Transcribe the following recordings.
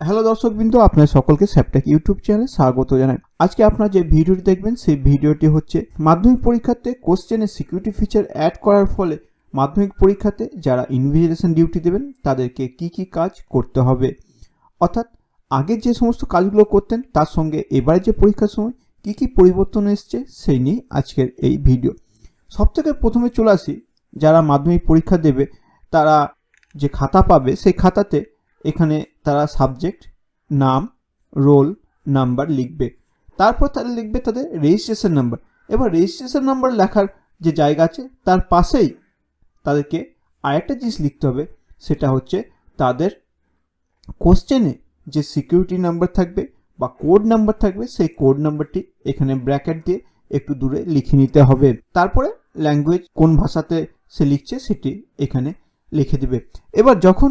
Hello দর্শকবৃন্দ আপনার সকলকে স্যাপটেক ইউটিউব চ্যানেলে স্বাগত জানাই। আজকে আপনারা যে ভিডিওটি দেখবেন, সেই ভিডিওটি হচ্ছে মাধ্যমিক পরীক্ষাতে কোশ্চেনে সিকিউরিটি ফিচার অ্যাড করার ফলে মাধ্যমিক পরীক্ষাতে যারা ইনভিজিলেশন ডিউটি দেবেন, তাদেরকে কি কি কাজ করতে হবে? অর্থাৎ আগে যে সমস্ত কাজগুলো করতেন, তার সঙ্গে এবারে যে পরীক্ষার সময় কি কি পরিবর্তন এসছে, সেই নিয়ে আজকের এই ভিডিও। সবথেকে প্রথমে চলে আসি, যারা মাধ্যমিক পরীক্ষা দেবে, তারা যে খাতা পাবে, সেই খাতাতে এখানে তারা সাবজেক্ট নাম রোল নাম্বার লিখবে। তারপর তারা লিখবে তাদের রেজিস্ট্রেশন নাম্বার এবার রেজিস্ট্রেশন নাম্বার লেখার যে জায়গা আছে, তার পাশেই তাদেরকে আরেকটা জিনিস লিখতে হবে। সেটা হচ্ছে তাদের কোশ্চেনে যে সিকিউরিটি নাম্বার থাকবে বা কোড নাম্বার থাকবে, সেই কোড নাম্বারটি এখানে ব্র্যাকেট দিয়ে একটু দূরে লিখে নিতে হবে। তারপরে ল্যাঙ্গুয়েজ কোন ভাষাতে সে লিখছে, সেটি এখানে লিখে দেবে। এবার যখন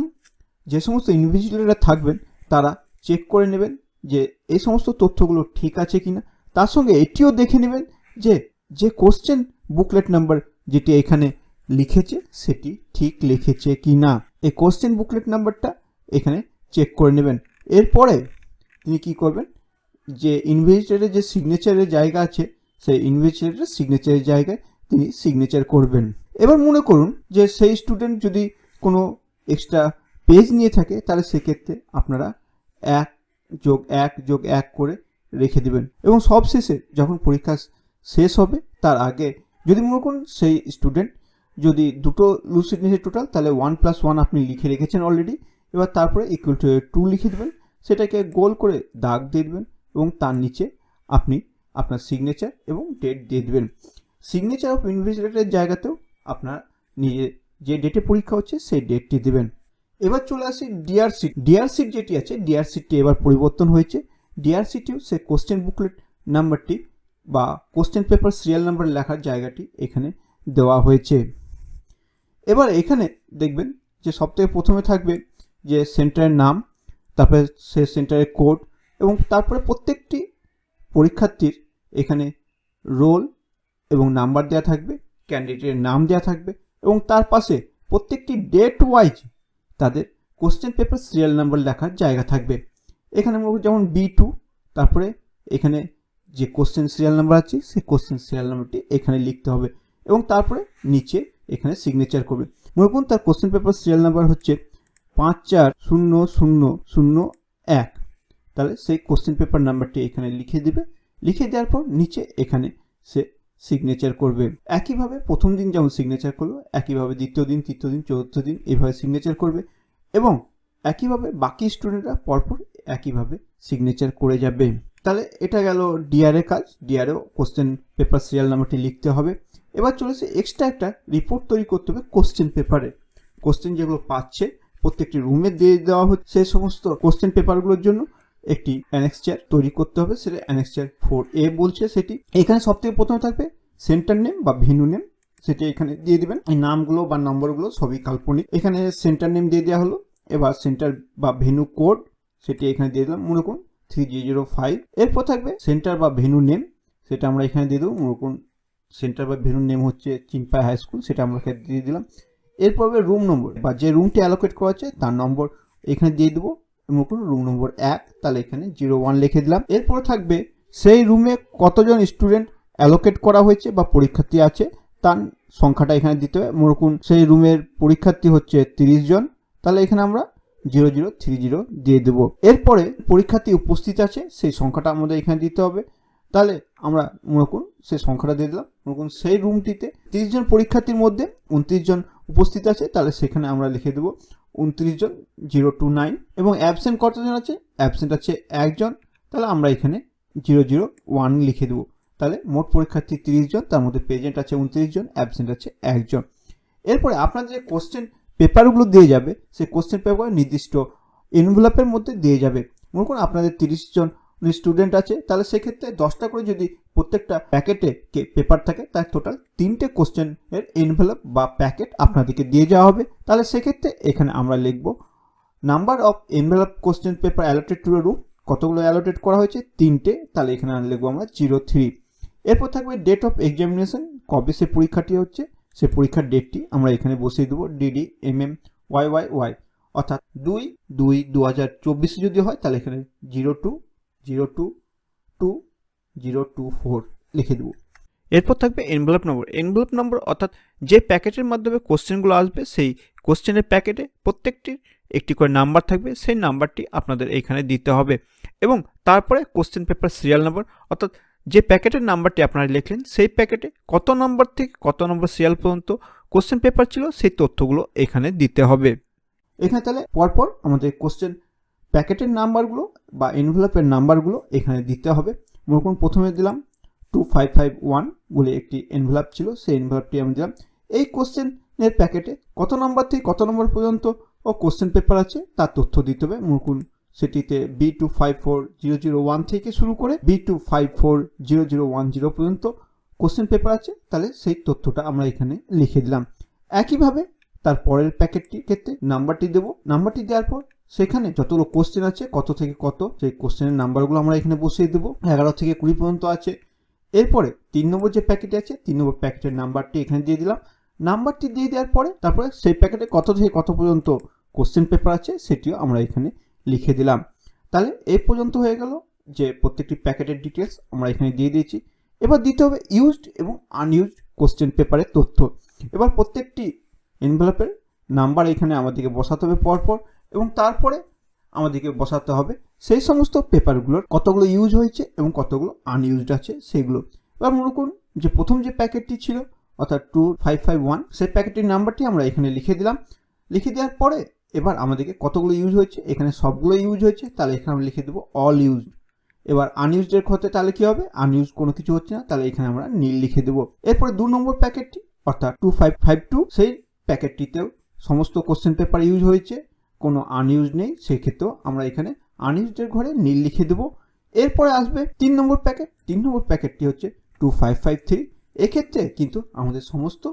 যে সমস্ত ইন্ডিভিজুয়ালরা থাকবেন, তারা চেক করে নেবেন যে এই সমস্ত তথ্যগুলো ঠিক আছে কিনা। তার সঙ্গে এটিও দেখে নেবেন যে যে কোশ্চেন বুকলেট নাম্বার যেটি এখানে লিখেছে, সেটি ঠিক লিখেছে কি না এই কোশ্চেন বুকলেট নাম্বারটা এখানে চেক করে নেবেন। এরপরে তিনি কি করবেন? যে ইনভেস্টারের যে সিগনেচারের জায়গা আছে, সেই ইনভেস্টারের সিগনেচারের জায়গায় তিনি সিগনেচার করবেন। এবার মনে করুন যে সেই স্টুডেন্ট যদি কোনো এক্সট্রা পেজ নিয়ে থাকে, তাহলে সেক্ষেত্রে আপনারা এক যোগ এক যোগ এক করে রেখে দেবেন। এবং সব শেষে যখন পরীক্ষা শেষ হবে, তার আগে যদি মনে করুন সেই স্টুডেন্ট যদি দুটো লুসিড নিয়েছে টোটাল তাহলে ওয়ান প্লাস ওয়ান আপনি লিখে রেখেছেন অলরেডি এবার তারপরে ইকুয়াল টু টু লিখে দেবেন। সেটাকে গোল করে দাগ দিয়ে দেবেন এবং তার নিচে আপনি আপনার সিগনেচার এবং ডেট দিয়ে দেবেন। সিগনেচার অফ ইনভেস্টিগেটরের জায়গাতেও আপনার নিজে যে ডেটে পরীক্ষা হচ্ছে, সেই ডেটটি দেবেন। এবার চলে আসি ডিআর সিট ডিআর সিট যেটি আছে ডিআর সিটটি এবার পরিবর্তন হয়েছে। ডিআর সিটিও সে কোশ্চেন বুকলেট নাম্বারটি বা কোশ্চেন পেপার সিরিয়াল নাম্বার লেখার জায়গাটি এখানে দেওয়া হয়েছে। এবার এখানে দেখবেন যে সবথেকে প্রথমে থাকবে যে সেন্টারের নাম, তারপরে সে সেন্টারের কোড এবং তারপরে প্রত্যেকটি পরীক্ষার্থীর এখানে রোল এবং নাম্বার দেওয়া থাকবে ক্যান্ডিডেটের নাম দেওয়া থাকবে এবং তার পাশে প্রত্যেকটি ডেট ওয়াইজ তাদের কোশ্চেন পেপার সিরিয়াল নাম্বার লেখার জায়গা থাকবে। এখানে মনে যেমন বি টু তারপরে এখানে যে কোশ্চেন সিরিয়াল নাম্বার আছে, সেই কোশ্চেন সিরিয়াল নাম্বারটি এখানে লিখতে হবে এবং তারপরে নিচে এখানে সিগনেচার করবে। মনে করুন তার কোশ্চেন পেপার সিরিয়াল নাম্বার হচ্ছে পাঁচ চার শূন্য শূন্য শূন্য এক। তাহলে সেই কোশ্চেন পেপার নাম্বারটি এখানে লিখে দিবে। লিখে দেওয়ার পর নিচে এখানে সে সিগনেচার করবে। একইভাবে প্রথম দিন যেমন সিগনেচার করল, একইভাবে দ্বিতীয় দিন, তৃতীয় দিন, চতুর্থ দিন এইভাবে সিগনেচার করবে এবং একইভাবে বাকি স্টুডেন্টরা পরপর একইভাবে সিগনেচার করে যাবে। তাহলে এটা গেল ডিআরএ কাজ। ডিআরএও কোশ্চেন পেপার সিরিয়াল নাম্বারটি লিখতে হবে। এবার চলেছে এক্সট্রা একটা রিপোর্ট তৈরি করতে হবে কোশ্চেন পেপারে কোশ্চেন যেগুলো পাচ্ছে, প্রত্যেকটি রুমে দিয়ে দেওয়া হচ্ছে সেই সমস্ত কোশ্চেন পেপারগুলোর জন্য। একটি অ্যানেক্সচার তৈরি করতে হবে, সেটা অ্যানেক্সচার ফোর এ বলছে সেটি। এখানে সব থেকে প্রথমে থাকবে সেন্টার নেম বা ভেনু নেম সেটি এখানে দিয়ে দিবেন। এই নামগুলো বা নম্বরগুলো সবই কাল্পনিক। এখানে সেন্টার নেম দিয়ে দেওয়া হলো। এবার সেন্টার বা ভেনু কোড সেটি এখানে দিয়ে দিলাম। মনে করুন থ্রি জি জিরো ফাইভ এরপর থাকবে সেন্টার বা ভেনু নেম সেটা আমরা এখানে দিয়ে দেবো। মনে করুন সেন্টার বা ভেনু নেম হচ্ছে চিম্পাই হাই স্কুল সেটা আমরা এখানে দিয়ে দিলাম। এরপর রুম নম্বর বা যে রুমটি অ্যালোকেট করা আছে তার নম্বর এখানে দিয়ে দেবো। করুন রুম নম্বর এক, তাহলে এখানে জিরো ওয়ান লিখে দিলাম। এরপর থাকবে সেই রুমে কতজন স্টুডেন্ট অ্যালোকেট করা হয়েছে বা পরীক্ষার্থী আছে, তার সংখ্যাটা এখানে দিতে হবে। করুন সেই রুমের পরীক্ষার্থী হচ্ছে তিরিশ জন, তাহলে এখানে আমরা জিরো জিরো থ্রি জিরো দিয়ে দেবো। এরপরে পরীক্ষার্থী উপস্থিত আছে, সেই সংখ্যাটা আমাদের এখানে দিতে হবে। তাহলে আমরা করুন সেই সংখ্যাটা দিয়ে দিলাম। করুন সেই রুমটিতে তিরিশ জন পরীক্ষার্থীর মধ্যে উনত্রিশ জন উপস্থিত আছে, তাহলে সেখানে আমরা লিখে দেবো উনত্রিশ জন, জিরো টু নাইন এবং অ্যাবসেন্ট কতজন আছে? অ্যাবসেন্ট আছে একজন। তাহলে আমরা এখানে জিরো জিরো ওয়ান লিখে দেবো। তাহলে মোট পরীক্ষার্থী তিরিশ জন, তার মধ্যে প্রেজেন্ট আছে উনত্রিশ জন অ্যাবসেন্ট আছে একজন। এরপরে আপনাদের যে কোশ্চেন পেপারগুলো দিয়ে যাবে, সেই কোশ্চেন পেপার নির্দিষ্ট এনভেলপের মধ্যে দিয়ে যাবে। মনে করুন আপনাদের তিরিশ জন স্টুডেন্ট আছে, তাহলে সেক্ষেত্রে দশটা করে যদি প্রত্যেকটা প্যাকেটে পেপার থাকে, তার টোটাল তিনটে কোশ্চেনের এনভেলপ বা প্যাকেট আপনাদেরকে দিয়ে যাওয়া হবে। তাহলে সেক্ষেত্রে এখানে আমরা লিখব number of envelope question paper allotted to room কতগুলো অ্যালোটেড করা হয়েছে? তিনটে, তাহলে এখানে লিখব আমরা জিরো থ্রি এরপর থাকবে ডেট অফ এক্সামিনেশন কবে সে পরীক্ষাটি হচ্ছে, সে পরীক্ষার ডেটটি আমরা এখানে বসিয়ে দেবো DD M M Y Y Y অর্থাৎ দুই দুই দু হাজার চব্বিশে যদি হয়, তাহলে এখানে zero two zero two two zero two four লিখে দেবো। এরপর থাকবে এনভেলপ নম্বর এনভেলপ নম্বর অর্থাৎ যে প্যাকেটের মাধ্যমে কোশ্চেনগুলো আসবে সেই কোশ্চেনের প্যাকেটে প্রত্যেকটির একটি করে নাম্বার থাকবে সেই নাম্বারটি আপনাদের এইখানে দিতে হবে। এবং তারপরে কোশ্চেন পেপার সিরিয়াল নাম্বার অর্থাৎ যে প্যাকেটের নাম্বারটি আপনারা লিখলেন সেই প্যাকেটে কত নম্বর থেকে কত নম্বর সিরিয়াল পর্যন্ত কোশ্চেন পেপার ছিল সেই তথ্যগুলো এখানে দিতে হবে। এখানে তাহলে পরপর আমাদের কোশ্চেন প্যাকেটের নাম্বারগুলো বা এনভেলপের নাম্বারগুলো এখানে দিতে হবে। মনে প্রথমে দিলাম টু ফাইভ ফাইভ ওয়ান বলে একটি এনভেলপ ছিল, সেই এনভেলপটি আমি দিলাম। এই কোশ্চেনের প্যাকেটে কত নম্বর থেকে কত নম্বর পর্যন্ত ও কোশ্চেন পেপার আছে তার তথ্য দিতে হবে। মনে সেটিতে B two five four zero zero one থেকে শুরু করে B two five four zero zero one zero পর্যন্ত কোশ্চেন পেপার আছে, তাহলে সেই তথ্যটা আমরা এখানে লিখে দিলাম। একইভাবে তার পরের প্যাকেটটির ক্ষেত্রে নাম্বারটি দেবো। নাম্বারটি দেওয়ার পর সেখানে যতগুলো কোশ্চেন আছে, কত থেকে কত, সেই কোশ্চেনের নাম্বারগুলো আমরা এখানে বসিয়ে দেবো। এগারো থেকে কুড়ি পর্যন্ত আছে। এরপরে তিন নম্বর যে প্যাকেট আছে, তিন নম্বর প্যাকেটের নাম্বারটি এখানে দিয়ে দিলাম। নাম্বারটি দিয়ে দেওয়ার পরে তারপরে সেই প্যাকেটে কত থেকে কত পর্যন্ত কোশ্চেন পেপার আছে, সেটিও আমরা এখানে লিখে দিলাম। তাহলে এই পর্যন্ত হয়ে গেল যে প্রত্যেকটি প্যাকেটের ডিটেলস আমরা এখানে দিয়ে দিয়েছি। এবার দিতে হবে ইউজড এবং আনইউজড কোশ্চেন পেপারের তথ্য। এবার প্রত্যেকটি এনভেলপের নাম্বার এখানে আমাদেরকে বসাতে হবে পরপর এবং তারপরে আমাদেরকে বসাতে হবে সেই সমস্ত পেপারগুলোর কতগুলো ইউজ হয়েছে এবং কতগুলো আনইউজড আছে সেগুলো। এবার মনে করুন যে প্রথম যে প্যাকেটটি ছিল, অর্থাৎ টু ফাইভ ফাইভ ওয়ান সেই প্যাকেটটির নাম্বারটি আমরা এখানে লিখে দিলাম। লিখে দেওয়ার পরে এবার আমাদেরকে কতগুলো ইউজ হয়েছে, এখানে সবগুলো ইউজ হয়েছে, তাহলে এখানে আমরা লিখে দেবো অল ইউজ এবার আনইউজডের ক্ষেত্রে তাহলে কী হবে? আনইউজ কোনো কিছু হচ্ছে না, তাহলে এখানে আমরা নীল লিখে দেবো। এরপরে দু নম্বর প্যাকেটটি, অর্থাৎ টু ফাইভ ফাইভ টু সেই প্যাকেটটিতেও সমস্ত কোশ্চেন পেপার ইউজ হয়েছে, কোনো আনইউজ নেই, সেক্ষেত্রেও আমরা এখানে আনইউজডের ঘরে নীল লিখে দেবো। এরপরে আসবে তিন নম্বর প্যাকেট তিন নম্বর প্যাকেটটি হচ্ছে টু ফাইভ ফাইভ থ্রি এক্ষেত্রে কিন্তু আমাদের সমস্ত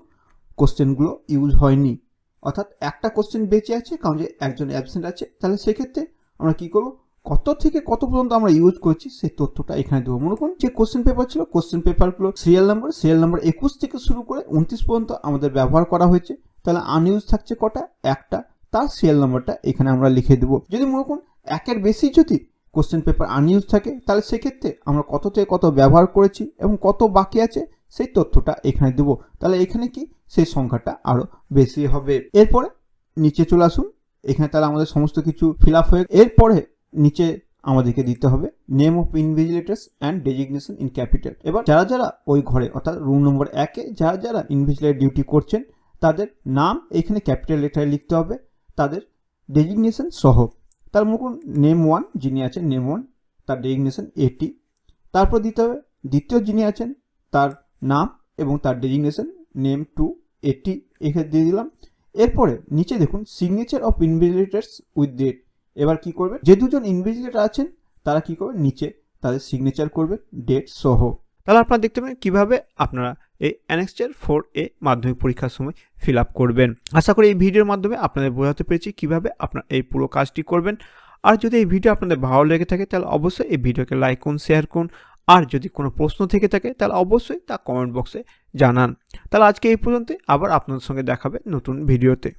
কোশ্চেনগুলো ইউজ হয়নি। অর্থাৎ একটা কোশ্চেন বেঁচে আছে, কারণ যে একজন অ্যাবসেন্ট আছে, তাহলে সেক্ষেত্রে আমরা কি করব? কত থেকে কত পর্যন্ত আমরা ইউজ করছি, সেই তথ্যটা এখানে দেবো। মনে করুন যে কোশ্চেন পেপার ছিল কোশ্চেন পেপারগুলো সিরিয়াল নাম্বার সিরিয়াল নাম্বার একুশ থেকে শুরু করে উনত্রিশ পর্যন্ত আমাদের ব্যবহার করা হয়েছে। তাহলে আনইউজ থাকছে কটা? একটা। তার সিরিয়াল নাম্বারটা এখানে আমরা লিখে দেবো। যদি মনে করুন একের বেশি যদি কোশ্চেন পেপার আনইউজ থাকে, তাহলে সেক্ষেত্রে আমরা কত থেকে কত ব্যবহার করেছি এবং কত বাকি আছে, সেই তথ্যটা এখানে দেবো। তাহলে এখানে কি? সেই সংখ্যাটা আরও বেশি হবে। এরপরে নিচে চলে আসুন। এখানে তাহলে আমাদের সমস্ত কিছু ফিল আপ হয়ে এরপরে নিচে আমাদেরকে দিতে হবে name of invigilators and designation in capital এবার যারা যারা ওই ঘরে, অর্থাৎ রুম নম্বর একে যারা যারা ইনভিজিলেটার ডিউটি করছেন তাদের নাম এখানে ক্যাপিটাল লেটারে লিখতে হবে। তাদের ডেজিগনেশন সহ। তার মনে নেম ওয়ান যিনি আছেন নেম ওয়ান তার ডেজিগনেশন এটি তারপর দিতে হবে, দ্বিতীয় যিনি আছেন, তার নাম এবং তার ডেজিগনেশন নেম টু এটি এখানে দিয়ে দিলাম। এরপরে নিচে দেখুন signature of invigilators with date এবার কি করবে? যে দুজন ইনভিজিলেটার আছেন, তারা কি করবে? নিচে তাদের সিগনেচার করবে ডেট সহ। তাহলে আপনারা দেখতে পাবেন কীভাবে আপনারা এই অ্যানেক্সচার ফোর এ মাধ্যমিক পরীক্ষার সময় ফিল আপ করবেন। আশা করি এই ভিডিওর মাধ্যমে আপনাদের বোঝাতে পেরেছি কীভাবে আপনার এই পুরো কাজটি করবেন। আর যদি এই ভিডিও আপনাদের ভালো লেগে থাকে, তাহলে অবশ্যই এই ভিডিওকে লাইক করুন শেয়ার করুন। আর যদি কোনো প্রশ্ন থেকে থাকে, তাহলে অবশ্যই তা কমেন্ট বক্সে জানান। তাহলে আজকে এই পর্যন্ত আবার আপনাদের সঙ্গে দেখাবে নতুন ভিডিওতে।